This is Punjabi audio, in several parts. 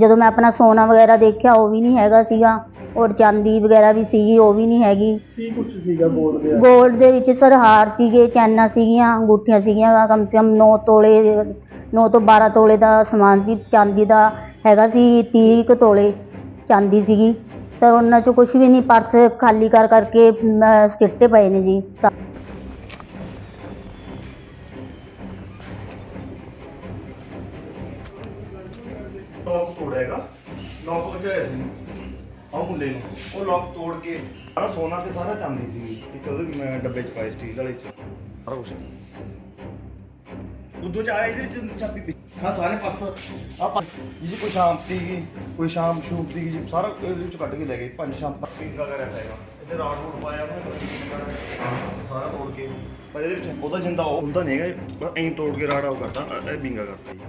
ਜਦੋਂ ਮੈਂ ਆਪਣਾ ਸੋਨਾ ਵਗੈਰਾ ਦੇਖਿਆ ਉਹ ਵੀ ਨਹੀਂ ਹੈਗਾ ਸੀਗਾ। ਔਰ ਚਾਂਦੀ ਵਗੈਰਾ ਵੀ ਸੀਗੀ ਉਹ ਵੀ ਨਹੀਂ ਹੈਗੀ। ਕੀ ਕੁਝ ਸੀਗਾ ਗੋਲਡ ਦੇ ਗੋਲਡ ਦੇ ਵਿੱਚ ਸਰ ਹਾਰ ਸੀਗੇ ਚੈਨਾਂ ਸੀਗੀਆਂ ਅੰਗੂਠੀਆਂ ਸੀਗੀਆਂ ਕਮ ਸੇ ਕਮ 9 ਤੋਲੇ 9 ਤੋਂ 12 ਤੋਲੇ ਦਾ ਸਮਾਨ ਸੀ ਚਾਂਦੀ ਦਾ ਹੈਗਾ ਸੀ 30 ਕੁ ਤੋਲੇ ਚਾਂਦੀ ਸੀਗੀ। ਸਰ ਉਹਨਾਂ ਚੋਂ ਕੁਝ ਵੀ ਨਹੀਂ ਪਰਸ ਖਾਲੀ ਕਰ ਕਰਕੇ ਮ, ਸਿੱਟੇ ਪਏ ਨੇ ਜੀ। ਸਾ- ਲੌਕ ਸੀ। ਆਹ ਮੁੰਡੇ ਨੂੰ। ਉਹ ਲੌਕ ਤੋੜ ਕੇ ਸਾਰਾ ਸੋਨਾ ਤੇ ਸਾਰਾ ਚਾਂਦੀ ਸੀ। ਇੱਕ ਉਹਦੇ ਮੈਂ ਡੱਬੇ ਚ ਪਾਏ ਸਟੀਲ ਵਾਲੇ ਚ। ਸਾਰਾ ਕੁਛ। ਉਦੋਂ ਚ ਆਇਆ ਇਹਦੇ ਵਿੱਚ ਚਾਬੀ ਪਈ ਹਾਂ ਸਾਰੇ ਪਾਸ। ਆ ਜੀ ਕੋਈ ਸ਼ਾਮ ਸੀਗੀ ਕੋਈ ਸ਼ਾਮ ਸ਼ੂਟ ਦੀ ਜੀ। ਸਾਰਾ ਇਹਦੇ ਵਿੱਚ ਕੱਢ ਕੇ ਲੈ ਗਏ। ਪੰਜ ਸ਼ਾਮ ਤੱਕ ਪਿੰਗਾ ਹੈਗਾ। ਇੱਥੇ ਰਾਡ ਰੂਡ ਪਾਇਆ ਉਹਨੇ ਸਾਰਾ ਤੋੜ ਕੇ। ਪਰ ਇਹਦੇ ਵਿੱਚ ਉਹਦਾ ਜਿੰਦਾ ਹੁੰਦਾ ਨਹੀਂ ਹੈਗਾ। ਐਂ ਤੋੜ ਕੇ ਰਾੜਾ ਉਹ ਕਰਤਾ ਇਹ ਬਿੰਗਾ ਕਰਤਾ ਜੀ।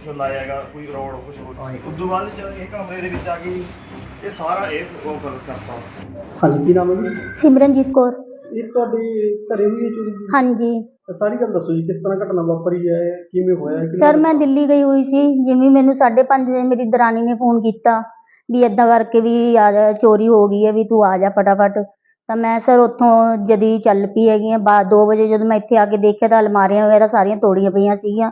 ਕੁਛ ਲਾਇਆਗਾ ਕੋਈ ਰੋਡ ਕੁਛ ਹੋਰ। ਉਦੋਂ ਬਾਅਦ ਜਦ ਇਹ ਕਮਰੇ ਦੇ ਵਿੱਚ ਆ ਗਈ ਇਹ ਸਾਰਾ ਇਹ ਉਹ ਕਰ ਕਰਤਾ ਹਾਂਜੀ ਕੀ ਨਾਮ ਹੈ ਜੀ? ਸਿਮਰਨਜੀਤ ਕੌਰ। ਇਹ ਤੁਹਾਡੀ ਘਰੇ ਹੋਈ ਹੈ ਚੋਰੀ ਦੀ? ਹਾਂਜੀ। ਤਾਂ ਸਾਰੀ ਗੱਲ ਦੱਸੋ ਜੀ ਕਿਸ ਤਰ੍ਹਾਂ ਘਟਨਾ ਵਾਪਰੀ ਹੈ ਕਿਵੇਂ ਹੋਇਆ ਸਰ ਮੈਂ ਦਿੱਲੀ ਗਈ ਹੋਈ ਸੀ ਜਿਵੇਂ ਮੈਨੂੰ 5:30 ਵਜੇ ਮੇਰੀ ਦਰਾਣੀ ਨੇ ਫੋਨ ਕੀਤਾ ਵੀ ਏਦਾਂ ਕਰਕੇ ਵੀ ਆ ਜਾ ਚੋਰੀ ਹੋ ਗਈ ਹੈ ਵੀ ਤੂੰ ਆ ਜਾ ਫਟਾਫਟ। ਤਾਂ ਮੈਂ ਸਰ ਉੱਥੋਂ ਜਦੀ ਚੱਲ ਪਈ ਹੈਗੀ ਬਾਅਦ 2 ਵਜੇ ਜਦੋਂ ਮੈਂ ਇੱਥੇ ਆ ਕੇ ਦੇਖਿਆ ਤਾਂ ਅਲਮਾਰੀਆਂ ਵਗੈਰਾ ਸਾਰੀਆਂ ਤੋੜੀਆਂ ਪਈਆਂ ਸੀਗੀਆਂ।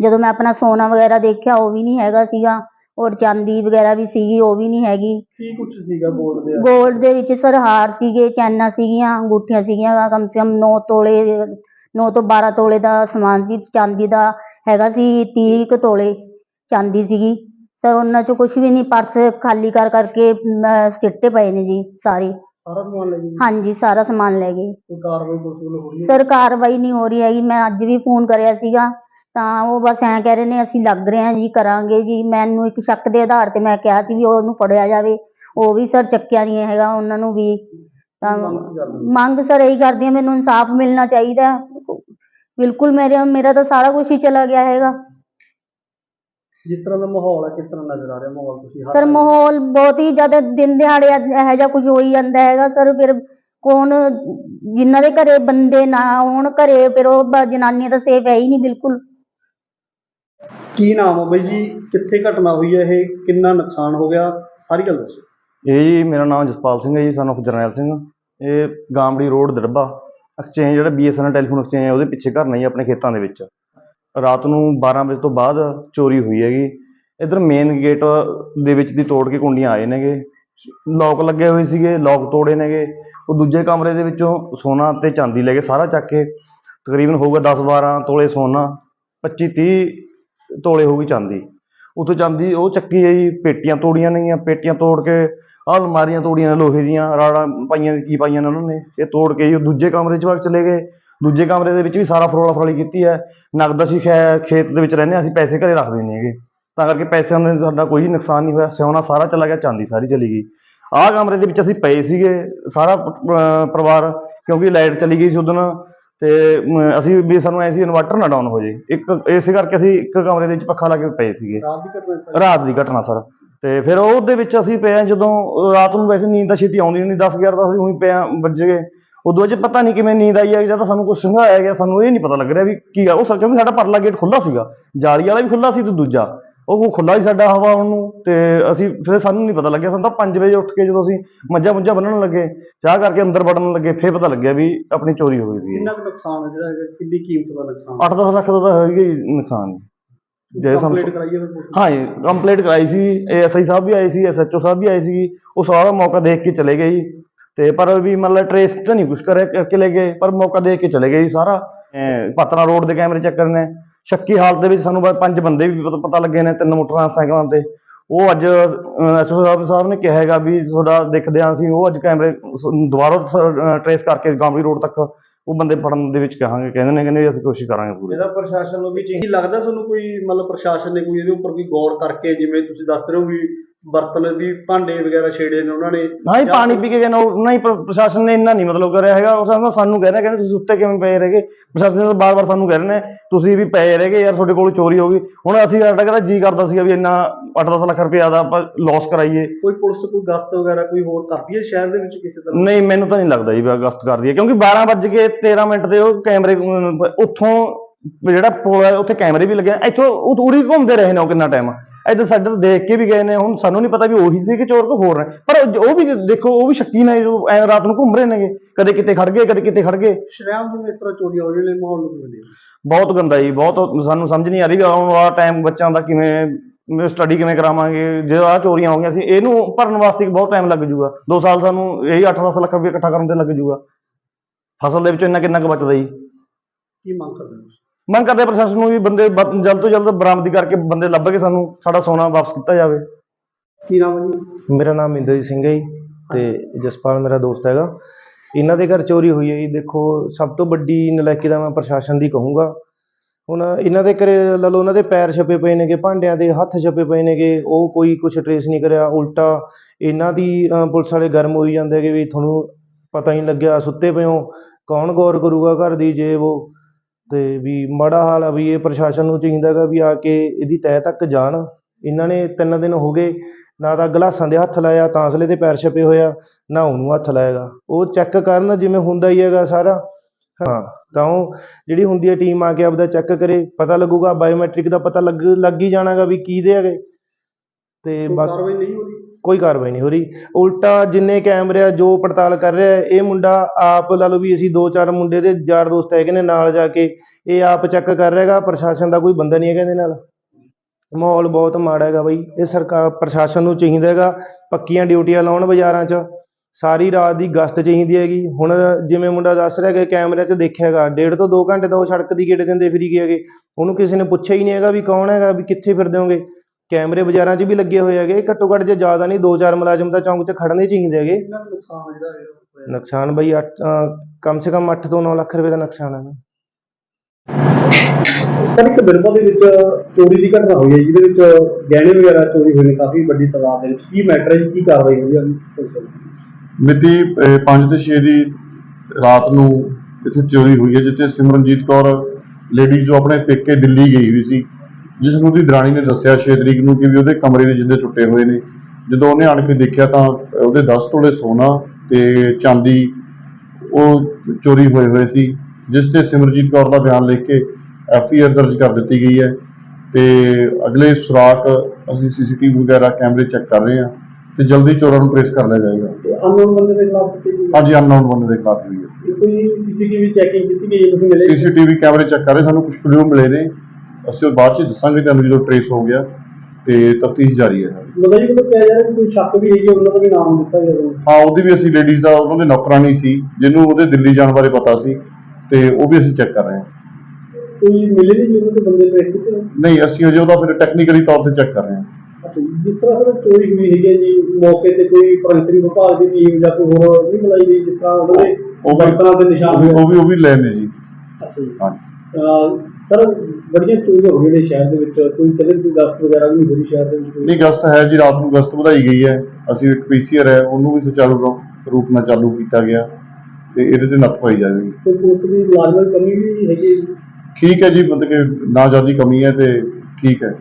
ਜਦੋਂ ਮੈਂ ਆਪਣਾ ਸੋਨਾ ਵਗੈਰਾ ਦੇਖਿਆ ਉਹ ਵੀ ਨਹੀਂ ਹੈਗਾ ਸੀਗਾ। ਔਰ ਚਾਂਦੀ ਵਗੈਰਾ ਵੀ ਸੀਗੀ ਉਹ ਵੀ ਨਹੀਂ ਹੈਗੀ। ਕੀ ਕੁਝ ਸੀਗਾ ਗੋਲਡ ਦੇ ਗੋਲਡ ਦੇ ਵਿੱਚ ਸਰ ਹਾਰ ਸੀਗੇ ਚੈਨਾਂ ਸੀਗੀਆਂ ਅੰਗੂਠੀਆਂ ਸੀਗੀਆਂ ਕਮ ਸੇ ਕਮ 9 ਤੋਲੇ 9 ਤੋਂ 12 ਤੋਲੇ ਦਾ ਸਮਾਨ ਸੀ। ਚਾਂਦੀ ਦਾ ਹੈਗਾ ਸੀ 30 ਕੁ ਤੋਲੇ ਚਾਂਦੀ ਸੀਗੀ। ਸਰ ਉਹਨਾਂ ਚੋਂ ਕੁਝ ਵੀ ਨਹੀਂ ਪਰਸ ਖਾਲੀ ਕਰ ਕਰਕੇ ਮ, ਸਿੱਟੇ ਪਏ ਨੇ ਜੀ ਸਾਰੇ। ਸਾਰਾ ਸਮਾਨ ਲੈ ਗਏ? ਜੀ? ਹਾਂਜੀ ਸਾਰਾ ਸਮਾਨ ਲੈ ਗਏ। ਕੋਈ ਕਾਰਵਾਈ ਪੁਲਿਸ ਵੱਲੋਂ ਹੋ ਰਹੀ ਹੈ? ਸਰ ਕਾਰਵਾਈ ਨਹੀਂ ਹੋ ਰਹੀ ਹੈਗੀ। ਮੈਂ ਅੱਜ ਵੀ ਫੋਨ ਕਰਿਆ ਸੀਗਾ। ਤਾਂ ਉਹ ਬਸ ਐਂ ਕਹਿ ਰਹੇ ਨੇ ਅਸੀਂ ਲੱਗ ਰਹੇ ਹਾਂ ਜੀ ਕਰਾਂਗੇ ਜੀ। ਮੈਨੂੰ ਇੱਕ ਸ਼ੱਕ ਦੇ ਆਧਾਰ ਤੇ ਮੈਂ ਕਿਹਾ ਸੀ ਵੀ ਉਹਨੂੰ ਫੜਿਆ ਜਾਵੇ। ਉਹ ਵੀ ਸਰ ਚੱਕਿਆ ਨਹੀਂ ਹੈਗਾ ਉਹਨਾਂ ਨੂੰ ਵੀ। ਤਾਂ ਮੰਗ ਸਰ ਇਹੀ ਕਰਦੀ ਹਾਂ ਮੈਨੂੰ ਇਨਸਾਫ ਮਿਲਣਾ ਚਾਹੀਦਾ। ਬਿਲਕੁਲ ਮੇਰੇ ਮੇਰਾ ਤਾਂ ਸਾਰਾ ਕੁਝ ਹੀ ਚਲਾ ਗਿਆ ਹੈਗਾ। ਜਿਸ ਤਰ੍ਹਾਂ ਦਾ ਮਾਹੌਲ ਹੈ ਕਿਸ ਤਰ੍ਹਾਂ ਨਜ਼ਰ ਆ ਰਿਹਾ ਮਾਹੌਲ ਤੁਸੀਂ? ਸਰ ਮਾਹੌਲ ਬਹੁਤ ਹੀ ਜ਼ਿਆਦਾ ਦਿਨ ਦਿਹਾੜੇ ਇਹੋ ਜਿਹਾ ਕੁਝ ਹੋ ਹੀ ਜਾਂਦਾ ਹੈਗਾ। ਸਰ ਫਿਰ ਕੌਣ ਜਿਨ੍ਹਾਂ ਦੇ ਘਰੇ ਬੰਦੇ ਨਾ ਹੋਣ ਘਰੇ ਫਿਰ ਉਹ ਬ- ਜਨਾਨੀਆਂ ਤਾਂ ਸੇਫ ਹੈ ਹੀ ਨਹੀਂ ਬਿਲਕੁਲ। ਕੀ ਨਾਮ ਆ ਬਾਈ ਜੀ? ਕਿੱਥੇ ਘਟਨਾ ਹੋਈ ਹੈ ਇਹ? ਕਿੰਨਾ ਨੁਕਸਾਨ ਹੋ ਗਿਆ? ਸਾਰੀ ਗੱਲ ਦੱਸੋ। ਇਹ ਜੀ ਮੇਰਾ ਨਾਮ ਜਸਪਾਲ ਸਿੰਘ ਹੈ ਜੀ ਸਾਨੂੰ ਜਰਨੈਲ ਸਿੰਘ। ਇਹ ਗਾਮੜੀ ਰੋਡ ਦੜਬਾ। ਐਕਸਚੇਂਜ ਜਿਹੜਾ ਬੀਐਸਐਨਐਲ ਟੈਲੀਫੋਨ ਐਕਸਚੇਂਜ ਹੈ, ਉਹਦੇ ਪਿੱਛੇ ਘਰ ਨਹੀਂ, ਆਪਣੇ ਖੇਤਾਂ ਦੇ ਵਿੱਚ। ਰਾਤ ਨੂੰ 12 ਵਜੇ ਤੋਂ ਬਾਅਦ ਚੋਰੀ ਹੋਈ ਹੈਗੀ। ਇਧਰ ਮੇਨ ਗੇਟ ਦੇ ਵਿੱਚ ਦੀ ਤੋੜ ਕੇ ਕੁੰਡੀਆਂ ਆਏ ਨੇਗੇ। ਲੋਕ ਲੱਗੇ ਹੋਏ ਸੀਗੇ ਲੋਕ ਤੋੜੇ ਨੇਗੇ। ਉਹ ਦੂਜੇ ਕਮਰੇ ਦੇ ਵਿੱਚੋਂ ਸੋਨਾ ਤੇ ਚਾਂਦੀ ਲੈ ਕੇ ਸਾਰਾ ਚੱਕ ਕੇ ਤਕਰੀਬਨ ਹੋਊਗਾ 10 12 ਤੋਲੇ ਸੋਨਾ। 25 30 ਤੋਲੇ ਹੋਊਗੀ ਚਾਂਦੀ। ਉੱਥੇ ਚਾਂਦੀ ਉਹ ਚੱਕੀ ਹੈ ਜੀ ਪੇਟੀਆਂ ਤੋੜੀਆਂ ਨੇਗੀਆਂ, ਪੇਟੀਆਂ ਤੋੜ ਕੇ ਆਹ ਅਲਮਾਰੀਆਂ ਤੋੜੀਆਂ ਨੇ ਲੋਹੇ ਦੀਆਂ, ਰਾੜਾਂ ਪਾਈਆਂ ਕੀ ਪਾਈਆਂ ਨੇ ਉਹਨਾਂ ਨੇ। ਇਹ ਤੋੜ ਕੇ ਜੀ ਦੂਜੇ ਕਮਰੇ 'ਚ ਵਗ ਚਲੇ ਗਏ। ਦੂਜੇ ਕਮਰੇ ਦੇ ਵਿੱਚ ਵੀ ਸਾਰਾ ਫਰੋਲਾ ਫਰਾਲੀ ਕੀਤੀ ਹੈ। ਨਗਦ ਅਸੀਂ ਖੈ- ਖੇਤ ਦੇ ਵਿੱਚ ਰਹਿੰਦੇ ਹਾਂ, ਅਸੀਂ ਪੈਸੇ ਘਰੇ ਰੱਖਦੇ ਨਹੀਂ ਹੈਗੇ। ਤਾਂ ਕਰਕੇ ਪੈਸਿਆਂ ਦਾ ਸਾਡਾ ਕੋਈ ਨੁਕਸਾਨ ਨਹੀਂ ਹੋਇਆ। ਸਿਉਣਾ ਸਾਰਾ ਚਲਾ ਗਿਆ, ਚਾਂਦੀ ਸਾਰੀ ਚਲੀ ਗਈ। ਆਹ ਕਮਰੇ ਦੇ ਵਿੱਚ ਅਸੀਂ ਪਏ ਸੀਗੇ, ਸਾਰਾ ਪਰਿਵਾਰ, ਕਿਉਂਕਿ ਲਾਈਟ ਚਲੀ ਗਈ ਸੀ ਉਦੋਂ। ਤੇ ਅਸੀਂ ਵੀ ਸਾਨੂੰ ਐਸੀ ਇਨਵਰਟਰ ਨਾ ਡਾਊਨ ਹੋ ਜੇ। ਇੱਕ ਇਸੇ ਕਰਕੇ ਅਸੀਂ ਇੱਕ ਕਮਰੇ ਦੇ ਵਿੱਚ ਪੱਖਾ ਲਾ ਕੇ ਪਏ ਸੀਗੇ। ਰਾਤ ਦੀ ਘਟਨਾ ਸਰ? ਰਾਤ ਦੀ ਘਟਨਾ ਸਰ। ਤੇ ਫਿਰ ਉਹਦੇ ਵਿੱਚ ਅਸੀਂ ਪਏ ਜਦੋਂ ਰਾਤ ਨੂੰ ਵੈਸੇ ਨੀਂਦ ਤਾਂ ਛੇਤੀ ਆਉਂਦੀ ਨਹੀਂ 10 11 ਤਾਂ ਅਸੀਂ ਉਹੀ ਪਿਆ ਵੱਜ ਗਏ। ਉਦੋਂ ਚ ਪਤਾ ਨਹੀਂ ਕਿਵੇਂ ਨੀਂਦ ਆਈ ਹੈ ਜਦ ਸਾਨੂੰ ਕੁਝ ਸੰਘਾਇਆ ਗਿਆ ਸਾਨੂੰ ਇਹ ਨਹੀਂ ਪਤਾ ਲੱਗ ਰਿਹਾ ਵੀ ਕੀ ਆ। ਉਹ ਸੱਚ ਵੀ ਸਾਡਾ ਪਰਲਾ ਗੇਟ ਖੁੱਲਾ ਸੀਗਾ। ਜਾਲੀ ਵਾਲਾ ਵੀ ਖੁੱਲਾ ਸੀ ਤੇ ਦੂਜਾ। ਉਹ ਖੁੱਲਾ ਹੀ ਸਾਡਾ ਹਵਾ ਨੂੰ ਤੇ ਅਸੀਂ ਫਿਰ ਸਾਨੂੰ ਨਹੀਂ ਪਤਾ ਲੱਗਿਆ ਸਾਨੂੰ ਤਾਂ 5 ਵਜੇ ਉੱਠ ਕੇ ਜਦੋਂ ਅਸੀਂ ਮੱਝਾਂ ਮੁੱਝਾਂ ਬੰਨਣ ਲੱਗੇ ਚਾਹ ਕਰਕੇ ਅੰਦਰ ਵੜਨ ਲੱਗੇ ਫਿਰ ਪਤਾ ਲੱਗਿਆ ਵੀ ਆਪਣੀ ਚੋਰੀ ਹੋ ਗਈ ਕਿੰਨਾ ਕੁ ਨੁਕਸਾਨ ਹੈ ਜਿਹੜਾ ਹੈਗਾ? ਕਿੰਨੀ ਕੀਮਤ ਦਾ ਨੁਕਸਾਨ 8-10 ਲੱਖ ਦਾ ਤਾਂ ਹੈਗਾ ਹੀ ਨੁਕਸਾਨ। ਜੇ ਸਾਨੂੰ ਕੰਪਲੀਟ ਕਰਾਈਏ ਹਾਂ ਜੀ ਕੰਪਲੀਟ ਕਰਾਈ ਸੀ ਐਸਆਈ ਸਾਹਿਬ ਵੀ ਆਏ ਸੀ ਐਸਐਚਓ ਸਾਹਿਬ ਵੀ ਆਏ ਸੀ ਉਹ ਸਾਰਾ ਮੌਕਾ ਦੇਖ ਕੇ ਚਲੇ ਗਏ ਜੀ। ਤੇ ਪਰ ਵੀ ਮਤਲਬ ਟਰੇਸ ਤਾਂ ਨਹੀਂ ਕੁਝ ਕਰਿਆ ਕਰਕੇ ਲੈ ਗਏ ਪਰ ਮੌਕਾ ਦੇਖ ਕੇ ਚਲੇ ਗਏ ਜੀ ਸਾਰਾ। ਪਤਨਾ ਰੋਡ ਦੇ ਕੈਮਰੇ ਚੈੱਕ ਕਰਨੇ ਸ਼ੱਕੀ ਹਾਲਤ ਦੇ ਵਿੱਚ ਸਾਨੂੰ ਬਸ ਪੰਜ ਬੰਦੇ ਵੀ ਪਤਾ- ਪਤਾ ਲੱਗੇ ਨੇ, ਤਿੰਨ ਮੋਟਰਸਾਈਕਲਾਂ ਤੇ। ਉਹ ਅੱਜ ਐਸਓ ਸਾਹਿਬ ਸਾਹਿਬ ਨੇ ਕਿਹਾ ਹੈਗਾ ਵੀ ਤੁਹਾਡਾ ਦੇਖਦੇ ਹਾਂ ਅਸੀਂ, ਉਹ ਅੱਜ ਕੈਮਰੇ ਸ- ਦੁਬਾਰਾ ਟਰੇਸ ਕਰਕੇ ਗਾਂਵੀ ਰੋਡ ਤੱਕ ਉਹ ਬੰਦੇ ਫੜਨ ਦੇ ਵਿੱਚ ਕਹਾਂਗੇ, ਕਹਿੰਦੇ ਨੇ, ਕਹਿੰਦੇ ਅਸੀਂ ਕੋਸ਼ਿਸ਼ ਕਰਾਂਗੇ ਪੂਰੀ। ਇਹਦਾ ਪ੍ਰਸ਼ਾਸਨ ਨੂੰ ਵੀ ਚਾਹੀਦਾ ਲੱਗਦਾ ਤੁਹਾਨੂੰ ਕੋਈ, ਮਤਲਬ ਪ੍ਰਸ਼ਾਸਨ ਨੇ ਕੋਈ ਇਹਦੇ ਉੱਪਰ ਕੋਈ ਗੌਰ ਕਰਕੇ, ਜਿਵੇਂ ਤੁਸੀਂ ਦੱਸ ਰਹੇ ਹੋ ਵੀ ਬਰਤਨ ਵੀ ਭਾਂਡੇ ਵਗੈਰਾ ਛੇੜੇ ਨੇ ਉਹਨਾਂ ਨੇ। ਹਾਂ ਜੀ ਪਾਣੀ ਪੀ ਕੇ ਗਏ ਨਾ ਉਹ ਪ੍ਰਸ਼ਾਸਨ ਨੇ ਇੰਨਾ ਨਹੀਂ ਮਤਲਬ ਕਰਿਆ ਹੈਗਾ। ਉਹ ਸਾਨੂੰ ਸਾਨੂੰ ਕਹਿ ਰਿਹਾ ਕਹਿੰਦੇ ਤੁਸੀਂ ਉੱਤੇ ਕਿਵੇਂ ਪਏ ਰਹੇਗੇ? ਪ੍ਰਸ਼ਾਸਨ ਬਾਰ-ਬਾਰ ਸਾਨੂੰ ਕਹਿ ਰਹੇ ਨੇ ਤੁਸੀਂ ਵੀ ਪਏ ਰਹੇਗੇ ਯਾਰ ਤੁਹਾਡੇ ਕੋਲ ਚੋਰੀ ਹੋ ਗਈ। ਹੁਣ ਅਸੀਂ ਸਾਡਾ ਕਹਿੰਦਾ ਜੀ ਕਰਦਾ ਸੀਗਾ ਵੀ ਇੰਨਾ 8-10 ਲੱਖ ਰੁਪਏ ਦਾ ਆਪਾਂ ਲਾਸ ਕਰਾਈਏ। ਕੋਈ ਪੁਲਿਸ ਕੋਈ ਗਸ਼ਤ ਵਗੈਰਾ ਕੋਈ ਹੋਰ ਕਰਦੀ ਹੈ ਸ਼ਹਿਰ ਦੇ ਵਿੱਚ ਕਿਸੇ ਤਰ੍ਹਾਂ? ਨਹੀਂ ਮੈਨੂੰ ਤਾਂ ਨਹੀਂ ਲੱਗਦਾ ਜੀ ਵੀ ਅਗਸਤ ਕਰਦੀ ਹੈ ਕਿਉਂਕਿ 12 ਵੱਜ ਕੇ 13 ਮਿੰਟ ਦੇ ਉਹ ਕੈਮਰੇ ਅਮ, ਉੱਥੋਂ ਜਿਹੜਾ ਪੁਲ ਹੈ ਉੱਥੇ ਕੈਮਰੇ ਵੀ ਲੱਗੇ ਆ। ਇੱਥੋਂ ਉਹ ਉਰੀ ਘੁੰਮਦੇ ਰਹੇ ਨੇ ਉਹ ਕਿੰਨਾ ਟਾਈਮ ਇੱਧਰ ਸਾਡੇ ਤੋਂ ਦੇਖ ਕੇ ਵੀ ਗਏ ਨੇ ਹੁਣ ਸਾਨੂੰ ਨਹੀਂ ਪਤਾ ਵੀ ਉਹੀ ਸੀ ਕਿ ਚੋਰ ਕੋ ਹੋਰ ਨੇ। ਪਰ ਉਹ ਵੀ ਦੇਖੋ ਉਹ ਵੀ ਸ਼ੱਕੀ ਨੇ ਜੋ ਐਂ ਰਾਤ ਨੂੰ ਘੁੰਮ ਰਹੇ ਨੇਗੇ। ਕਦੇ ਕਿਤੇ ਖੜ ਗਏ ਕਦੇ ਕਿਤੇ ਖੜ ਗਏ। ਸ਼ਰੇਆਮ ਜਿਵੇਂ ਇਸ ਤਰ੍ਹਾਂ ਚੋਰੀਆਂ ਹੋ ਨੇ ਮਾਹੌਲ ਨੂੰ ਕਿਵੇਂ ਬਹੁਤ ਗੰਦਾ ਜੀ ਬਹੁਤ ਸਾਨੂੰ ਸਮਝ ਨਹੀਂ ਆ ਰਹੀ ਆਉਣ ਵਾਲਾ ਟਾਈਮ ਬੱਚਿਆਂ ਦਾ ਕਿਵੇਂ ਸਟੱਡੀ ਕਿਵੇਂ ਕਰਾਵਾਂਗੇ। ਜੇ ਆਹ ਚੋਰੀਆਂ ਹੋ ਗਈਆਂ ਸੀ ਇਹਨੂੰ ਭਰਨ ਵਾਸਤੇ ਬਹੁਤ ਟਾਈਮ ਲੱਗ ਜੂਗਾ 2 ਸਾਲ ਸਾਨੂੰ ਇਹੀ 8-10 ਲੱਖ ਰੁਪਏ ਇਕੱਠਾ ਕਰਨ ਤੇ ਲੱਗ ਜੂਗਾ ਫਸਲ ਦੇ ਵਿੱਚੋਂ ਇੰਨਾ ਕਿੰਨਾ ਕੁ ਬਚਦਾ ਜੀ। ਕੀ ਮੰਗ ਕਰਦੇ ਹੋ? ਮੰਗ ਕਰਦੇ ਪ੍ਰਸ਼ਾਸਨ ਨੂੰ ਵੀ ਬੰਦੇ ਬ- ਜਲਦ ਤੋਂ ਜਲਦ ਬਰਾਮਦੀ ਕਰਕੇ ਬੰਦੇ ਲੱਭ ਕੇ ਸਾਨੂੰ ਸਾਡਾ ਸੋਨਾ ਵਾਪਸ ਕੀਤਾ ਜਾਵੇ। ਕੀ ਨਾਮ ਹੈ ਜੀ? ਮੇਰਾ ਨਾਮ ਇੰਦਰਜੀਤ ਸਿੰਘ ਹੈ ਜੀ ਤੇ ਜਸਪਾਲ ਮੇਰਾ ਦੋਸਤ ਹੈਗਾ। ਇਹਨਾਂ ਦੇ ਘਰ ਚੋਰੀ ਹੋਈ ਹੈ ਜੀ। ਦੇਖੋ ਸਭ ਤੋਂ ਵੱਡੀ ਨਲਾਇਕੀ ਦਾ ਮੈਂ ਪ੍ਰਸ਼ਾਸਨ ਦੀ ਕਹੂੰਗਾ। ਹੁਣ ਇਹਨਾਂ ਦੇ ਘਰੇ ਲਾ ਲਓ ਉਹਨਾਂ ਦੇ ਪੈਰ ਛਪੇ ਪਏ ਨੇਗੇ ਭਾਂਡਿਆਂ ਦੇ ਹੱਥ ਛਪੇ ਪਏ ਨੇਗੇ। ਉਹ ਕੋਈ ਕੁਛ ਟਰੇਸ ਨਹੀਂ ਕਰਿਆ ਉਲਟਾ ਇਹਨਾਂ ਦੀ ਪੁਲਿਸ ਵਾਲੇ ਗਰਮ ਹੋਈ ਜਾਂਦੇ ਹੈਗੇ ਵੀ ਤੁਹਾਨੂੰ ਪਤਾ ਹੀ ਨਹੀਂ ਲੱਗਿਆ ਸੁੱਤੇ ਪਏ ਹੋ। ਕੌਣ ਗੌਰ ਕਰੂਗਾ ਘਰ ਦੀ ਜੇ ਉਹ? ਤੇ ਵੀ ਮਾੜਾ ਹਾਲ ਆ ਵੀ ਇਹ ਪ੍ਰਸ਼ਾਸਨ ਨੂੰ ਚਾਹੀਦਾ ਹੈਗਾ ਵੀ ਆ ਕੇ ਇਹਦੀ ਤਹਿ ਤੱਕ ਜਾਣ। ਇਹਨਾਂ ਨੇ ਤਿੰਨ ਦਿਨ ਹੋ ਗਏ ਨਾ ਤਾਂ ਗਲਾਸਾਂ ਦੇ ਹੱਥ ਲਾਇਆ ਤਾਂਸਲੇ ਦੇ ਪੈਰ ਛਪੇ ਹੋਇਆ ਨਾ ਉਹਨੂੰ ਹੱਥ ਲਾਏਗਾ ਉਹ ਚੈੱਕ ਕਰਨ ਜਿਵੇਂ ਹੁੰਦਾ ਹੀ ਹੈਗਾ ਸਾਰਾ। ਹਾਂ ਤਾਂ ਉਹ ਜਿਹੜੀ ਹੁੰਦੀ ਹੈ ਟੀਮ ਆ ਕੇ ਆਪਦਾ ਚੈੱਕ ਕਰੇ ਪਤਾ ਲੱਗੂਗਾ ਬਾਇਓਮੈਟ੍ਰਿਕ ਦਾ ਪਤਾ ਲੱਗ ਲੱਗ ਹੀ ਜਾਣਾਗਾ ਵੀ ਕੀ ਦੇ ਹੈਗੇ। ਤੇ ਬਾਕੀ ਕਾਰਵਾਈ ਨਹੀਂ ਹੋ ਰਹੀ ਕੋਈ ਕਾਰਵਾਈ ਨਹੀਂ ਹੋ ਰਹੀ। ਉਲਟਾ ਜਿੰਨੇ ਕੈਮਰੇ ਆ, ਜੋ ਪੜਤਾਲ ਕਰ ਰਿਹਾ ਇਹ ਮੁੰਡਾ ਆਪ ਲਾ ਲਓ ਵੀ ਅਸੀਂ ਦੋ ਚਾਰ ਮੁੰਡੇ ਦੇ ਯਾਰ ਦੋਸਤ ਹੈਗੇ ਨੇ ਨਾਲ ਜਾ ਕੇ, ਇਹ ਆਪ ਚੈੱਕ ਕਰ ਰਿਹਾਗਾ ਪ੍ਰਸ਼ਾਸਨ ਦਾ ਕੋਈ ਬੰਦਾ ਨਹੀਂ ਹੈਗਾ ਇਹਦੇ ਨਾਲ। ਮਾਹੌਲ ਬਹੁਤ ਮਾੜਾ ਹੈਗਾ ਬਈ, ਇਹ ਸਰਕਾਰ, ਪ੍ਰਸ਼ਾਸਨ ਨੂੰ ਚਾਹੀਦਾ ਹੈਗਾ, ਪੱਕੀਆਂ ਡਿਊਟੀਆਂ ਲਾਉਣ ਬਾਜ਼ਾਰਾਂ 'ਚ। ਸਾਰੀ ਰਾਤ ਦੀ ਗਸ਼ਤ ਚਾਹੀਦੀ ਹੈਗੀ। ਹੁਣ ਜਿਵੇਂ ਮੁੰਡਾ ਦੱਸ ਰਿਹਾ ਕਿ ਕੈਮਰੇ 'ਚ ਦੇਖਿਆ ਹੈਗਾ, ਡੇਢ ਤੋਂ 2 ਘੰਟੇ ਤਾਂ ਉਹ ਸੜਕ ਦੀ ਗੇੜੇ ਦਿੰਦੇ ਫਿਰੀ ਗਏ ਹੈਗੇ। ਉਹਨੂੰ ਕਿਸੇ ਨੇ ਪੁੱਛਿਆ ਹੀ ਨਹੀਂ ਹੈਗਾ ਵੀ ਕੌਣ ਹੈਗਾ, ਵੀ ਕਿੱਥੇ ਫਿਰਦੇ ਹੋਗੇ। ਕੈਮਰੇ ਬਾਜ਼ਾਰਾਂ 'ਚ ਵੀ ਲੱਗੇ ਹੋਏ ਹੈਗੇ। ਘੱਟੋ ਘੱਟ ਜੇ ਜ਼ਿਆਦਾ ਨਹੀਂ ਦੋ ਚਾਰ ਮੁਲਾਜ਼ਮ ਤਾਂ ਚੌਂਕ 'ਚ ਖੜਨੇ ਚਾਹੀਦੇ ਹੈਗੇ। ਨੁਕਸਾਨ ਹੈ ਜਿਹੜਾ ਇਹ ਹੋਇਆ? ਨੁਕਸਾਨ ਬਈ ਕਮ ਸੇ ਕਮ 8 ਤੋਂ 9 ਲੱਖ ਰੁਪਏ ਦਾ ਨੁਕਸਾਨ ਹੈ। ਸਰ ਇੱਕ ਬਿਰਪਾ ਦੇ ਵਿੱਚ ਚੋਰੀ ਦੀ ਘਟਨਾ ਹੋਈ ਹੈ ਜਿਹਦੇ ਵਿੱਚ ਗਹਿਣੇ ਵਗੈਰਾ ਚੋਰੀ ਹੋਏ ਨੇ ਕਾਫੀ ਵੱਡੀ ਤਾਦਾਦ ਦੇ ਵਿੱਚ। ਕੀ ਮੈਟਰ ਹੈ ਕੀ ਕਾਰਵਾਈ ਹੋਈ ਹੈ? ਮਿਤੀ 5 ਤੇ 6 ਦੀ ਰਾਤ ਨੂੰ ਇੱਥੇ ਚੋਰੀ ਹੋਈ ਹੈ ਜਿੱਥੇ ਸਿਮਰਨਜੀਤ ਕੌਰ ਲੇਡੀ ਜੋ ਆਪਣੇ ਪੇਕੇ ਦਿੱਲੀ ਗਈ ਹੋਈ ਸੀ। ਜਿਸ ਨੂੰ ਉਹਦੀ ਦਰਾਣੀ ਨੇ ਦੱਸਿਆ 6 ਤਰੀਕ ਨੂੰ ਕਿ ਵੀ ਉਹਦੇ ਕਮਰੇ ਦੇ ਜਿੰਦੇ ਟੁੱਟੇ ਹੋਏ ਨੇ। ਜਦੋਂ ਉਹਨੇ ਆਣ ਕੇ ਦੇਖਿਆ ਤਾਂ ਉਹਦੇ 10 ਤੋਲੇ ਸੋਨਾ ਤੇ ਚਾਂਦੀ ਉਹ ਚੋਰੀ ਹੋਏ ਹੋਏ ਸੀ ਜਿਸ ਤੇ ਸਿਮਰਜੀਤ ਕੌਰ ਦਾ ਬਿਆਨ ਲਿਖ ਕੇ ਐਫ ਆਈ ਆਰ ਦਰਜ ਕਰ ਦਿੱਤੀ ਗਈ ਹੈ। ਤੇ ਅਗਲੇ ਸੁਰਾਖ ਅਸੀਂ ਸੀਸੀਟੀਵੀ ਵਗੈਰਾ ਕੈਮਰੇ ਚੈੱਕ ਕਰ ਰਹੇ ਹਾਂ ਤੇ ਜਲਦੀ ਚੋਰਾਂ ਨੂੰ ਟ੍ਰੇਸ ਕਰ ਲਿਆ ਜਾਏਗਾ। ਅਨਨੋਨ ਬੰਦੇ ਦੇ ਖਿਲਾਫ ਕੀਤੀ ਗਈ ਹਾਂਜੀ ਅਨਨੋਨ ਬੰਦੇ ਦੇ ਖਿਲਾਫ ਹੈ। ਕੋਈ ਸੀਸੀਟੀਵੀ ਚੈਕਿੰਗ ਕੀਤੀ ਗਈ ਹੈ? ਤੁਸੀਂ ਮਿਲੇ ਸੀਸੀਟੀਵੀ ਕੈਮਰੇ ਚੈੱਕ ਕਰ ਰਹੇ ਸਾਨੂੰ ਕੁਝ ਕਲੂ ਮਿਲੇ ਨੇ। ਅਸੀਂ ਉਹ ਬਾਅਦ ਚ ਦੱਸਾਂਗੇ ਤੁਹਾਨੂੰ ਜਦੋਂ ਟ੍ਰੇਸ ਹੋ ਗਿਆ ਤੇ ਤਫਤੀਸ਼ ਜਾਰੀ ਹੈ। ਮਤਲਬ ਜੀ ਕੋਲ ਕਿਹਾ ਜਾ ਰਿਹਾ ਕਿ ਕੋਈ ਸ਼ੱਕ ਵੀ ਹੈਗੀ ਉਹਨਾਂ ਦਾ ਵੀ ਨਾਮ ਦਿੱਤਾ ਜਾਵੇ ਹਾਂ ਉਹਦੀ ਵੀ ਅਸੀਂ ਲੇਡੀਜ਼ ਦਾ ਉਹਨਾਂ ਦੇ ਨੌਕਰਾਨੀ ਸੀ ਜਿਹਨੂੰ ਉਹਦੇ ਦਿੱਲੀ ਜਾਣ ਬਾਰੇ ਪਤਾ ਸੀ ਤੇ ਉਹ ਵੀ ਅਸੀਂ ਚੈੱਕ ਕਰ ਰਹੇ ਹਾਂ। ਕੋਈ ਮਿਲੇ ਨਹੀਂ ਜਿਹਨੂੰ ਕੋਈ ਬੰਦੇ ਟ੍ਰੇਸ ਕੀਤੇ? ਨਹੀਂ ਅਸੀਂ ਅਜੇ ਉਹਦਾ ਫਿਰ ਟੈਕਨੀਕਲੀ ਤੌਰ ਤੇ ਚੈੱਕ ਕਰ ਰਹੇ ਹਾਂ। ਅੱਛਾ ਜੀ, ਜਿਸ ਤਰ੍ਹਾਂ ਸਰ ਚੋਰੀ ਹੋਈ ਹੈਗੀ ਹੈ ਜੀ ਮੌਕੇ ਤੇ ਕੋਈ ਫੋਰੈਂਸਿਕ ਵਿਭਾਗ ਦੀ ਟੀਮ ਜਾਂ ਕੋਈ ਹੋਰ ਨਹੀਂ ਬੁਲਾਈ ਗਈ ਜਿਸ ਤਰ੍ਹਾਂ ਉਹਨਾਂ ਦੇ ਉਹ ਵੀ- ਬਰਤਨਾਂ ਦੇ ਨਿਸ਼ਾਨ ਉਹ ਵੀ ਉਹ ਵੀ ਉਹ ਵੀ ਲੈ ਨੇ ਜੀ। ਅੱਛਾ ਜੀ। ਹਾਂ ਅਹ ਸਰ ਬੜੀਆਂ ਚੋਰੀਆਂ ਹੋ ਰਹੀਆਂ ਨੇ ਸ਼ਹਿਰ ਦੇ ਵਿੱਚ ਕੋਈ ਕਦੇ ਕੋਈ ਗਸਤ ਵਗੈਰਾ ਵੀ ਹੋ ਰਹੀ ਸ਼ਹਿਰ ਦੇ ਵਿੱਚ ਕੋਈ? ਨਹੀਂ ਗਸਤ ਹੈ ਜੀ ਰਾਤ ਨੂੰ ਗਸਤ ਵਧਾਈ ਗਈ ਹੈ ਅਸੀਂ ਇੱਕ ਪੀਸੀਆਰ ਹੈ ਉਹਨੂੰ ਵੀ ਸੁਚਾਰੂ ਰూ- ਰੂਪ ਨਾਲ ਚਾਲੂ ਕੀਤਾ ਗਿਆ ਤੇ ਇਹਦੇ ਤੇ ਨੱਥ ਪਾਈ ਜਾਵੇਗੀ ਕੋਈ ਪੁਲਿਸ ਦੀ ਮੁਲਾਜ਼ਮਾਂ ਦੀ ਕਮੀ ਵੀ ਹੈਗੀ ਹੈ ਜੀ? ਠੀਕ ਹੈ ਜੀ ਮਤਲਬ ਕਿ ਨਾ ਜ਼ਿਆਦਾ ਕਮੀ ਹੈ ਤੇ ਠੀਕ ਹੈ